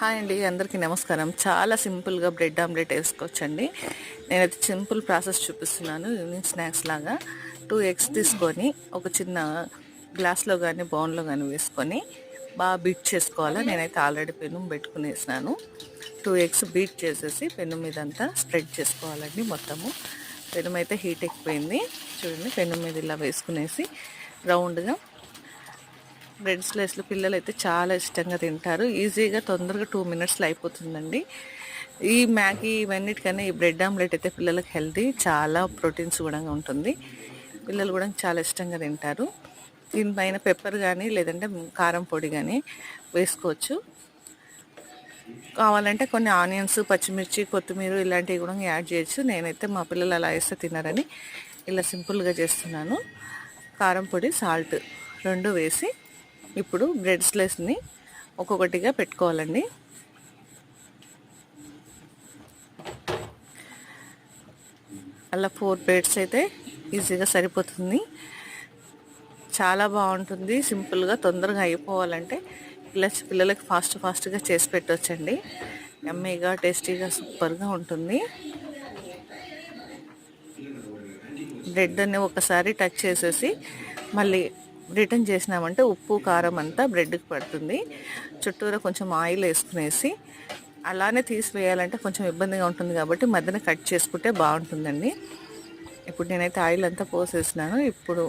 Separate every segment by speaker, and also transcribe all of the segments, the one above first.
Speaker 1: Hi అండి అందరికీ నమస్కారం. చాలా సింపుల్గా బ్రెడ్ ఆమ్లెట్ వేసుకోవచ్చండి. నేనైతే సింపుల్ ప్రాసెస్ చూపిస్తున్నాను ఈవినింగ్ స్నాక్స్ లాగా. టూ ఎగ్స్ తీసుకొని ఒక చిన్న గ్లాస్లో కానీ బౌన్లో కానీ వేసుకొని బాగా బీట్ చేసుకోవాలా? నేనైతే ఆల్రెడీ పెను పెట్టుకునేసినాను టూ ఎగ్స్ బీట్ చేసేసి పెను మీద అంతా స్ప్రెడ్ చేసుకోవాలండి మొత్తము. పెను అయితే హీట్ ఎక్కిపోయింది. చూడండి పెను మీద ఇలా వేసుకునేసి రౌండ్గా బ్రెడ్ స్లైస్లు పిల్లలు అయితే చాలా ఇష్టంగా తింటారు. ఈజీగా తొందరగా టూ మినిట్స్లో అయిపోతుందండి. ఈ మ్యాగీ ఇవన్నిటికన్నా ఈ బ్రెడ్ ఆమ్లెట్ అయితే పిల్లలకు హెల్తీ చాలా ప్రోటీన్స్ కూడా ఉంటుంది. పిల్లలు కూడా చాలా ఇష్టంగా తింటారు. దీనిపైన పెప్పర్ కానీ లేదంటే కారం పొడి కానీ వేసుకోవచ్చు. కావాలంటే కొన్ని ఆనియన్స్ పచ్చిమిర్చి కొత్తిమీర ఇలాంటివి కూడా యాడ్ చేయొచ్చు. నేనైతే మా పిల్లలు అలా వేస్తే తినరని ఇలా సింపుల్గా చేస్తున్నాను. కారం పొడి సాల్ట్ రెండు వేసి ఇప్పుడు బ్రెడ్ స్లైస్ని ఒక్కొక్కటిగా పెట్టుకోవాలండి. అలా ఫోర్ ప్లేట్స్ అయితే ఈజీగా సరిపోతుంది. చాలా బాగుంటుంది. సింపుల్గా తొందరగా అయిపోవాలంటే ఇలా పిల్లలకి ఫాస్ట్ ఫాస్ట్గా చేసి పెట్టవచ్చండి ఎమ్మీగా టేస్టీగా సూపర్గా ఉంటుంది. బ్రెడ్ అని ఒకసారి టచ్ చేసేసి మళ్ళీ రిటర్న్ చేసినామంటే ఉప్పు కారం అంతా బ్రెడ్కి పడుతుంది. చుట్టూరా కొంచెం ఆయిల్ వేసుకునేసి అలానే తీసివేయాలంటే కొంచెం ఇబ్బందిగా ఉంటుంది కాబట్టి మధ్యన కట్ చేసుకుంటే బాగుంటుందండి. ఇప్పుడు నేనైతే ఆయిల్ అంతా పోసేసినాను. ఇప్పుడు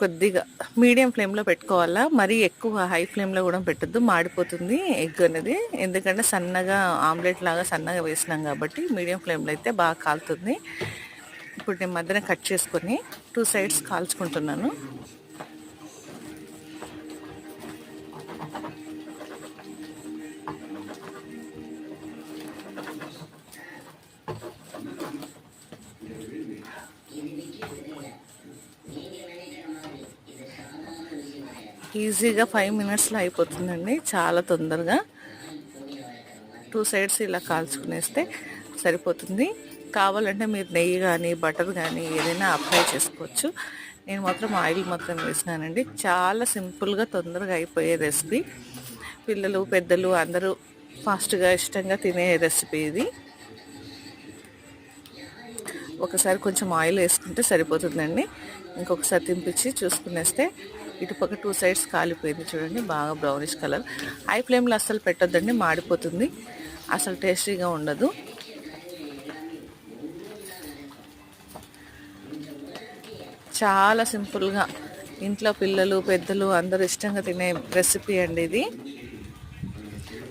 Speaker 1: కొద్దిగా మీడియం ఫ్లేమ్లో పెట్టుకోవాలా? మరీ ఎక్కువ హై ఫ్లేమ్లో కూడా పెట్టద్దు. మాడిపోతుంది ఎగ్ అనేది. ఎందుకంటే సన్నగా ఆమ్లెట్ లాగా సన్నగా వేసినాం కాబట్టి మీడియం ఫ్లేమ్లో అయితే బాగా కాలుతుంది. ఇప్పుడు నేను మధ్యన కట్ చేసుకొని టూ సైడ్స్ కాల్చుకుంటున్నాను. ఈజీగా ఫైవ్ మినిట్స్లో అయిపోతుందండి చాలా తొందరగా. టూ సైడ్స్ ఇలా కాల్చుకునేస్తే సరిపోతుంది. కావాలంటే మీరు నెయ్యి కానీ బటర్ కానీ ఏదైనా అప్లై చేసుకోవచ్చు. నేను మాత్రం ఆయిల్ మాత్రం వేసినానండి. చాలా సింపుల్గా తొందరగా అయిపోయే రెసిపీ. పిల్లలు పెద్దలు అందరూ ఫాస్ట్గా ఇష్టంగా తినే రెసిపీ ఇది. ఒకసారి కొంచెం ఆయిల్ వేసుకుంటే సరిపోతుందండి. ఇంకొకసారి తినిపించి చూసుకునేస్తే ఇటుపక్క టూ సైడ్స్ కాలిపోయింది చూడండి బాగా బ్రౌనిష్ కలర్ హై ఫ్లేమ్లో అస్సలు పెట్టొద్దండి మాడిపోతుంది. అసలు టేస్టీగా ఉండదు. చాలా సింపుల్గా ఇంట్లో పిల్లలు పెద్దలు అందరూ ఇష్టంగా తినే రెసిపీ అండి ఇది.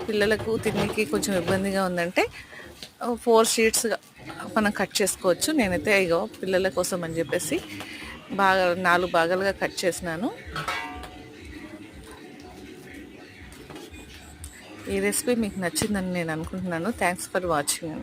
Speaker 1: పిల్లలకు తినేకి కొంచెం ఇబ్బందిగా ఉందంటే ఫోర్ షీట్స్గా మనం కట్ చేసుకోవచ్చు. నేనైతే ఇగో పిల్లల కోసం అని చెప్పేసి బాగా నాలుగు భాగాలుగా కట్ చేసినాను. ఈ రెసిపీ మీకు నచ్చిందని నేను అనుకుంటున్నాను. Thanks for watching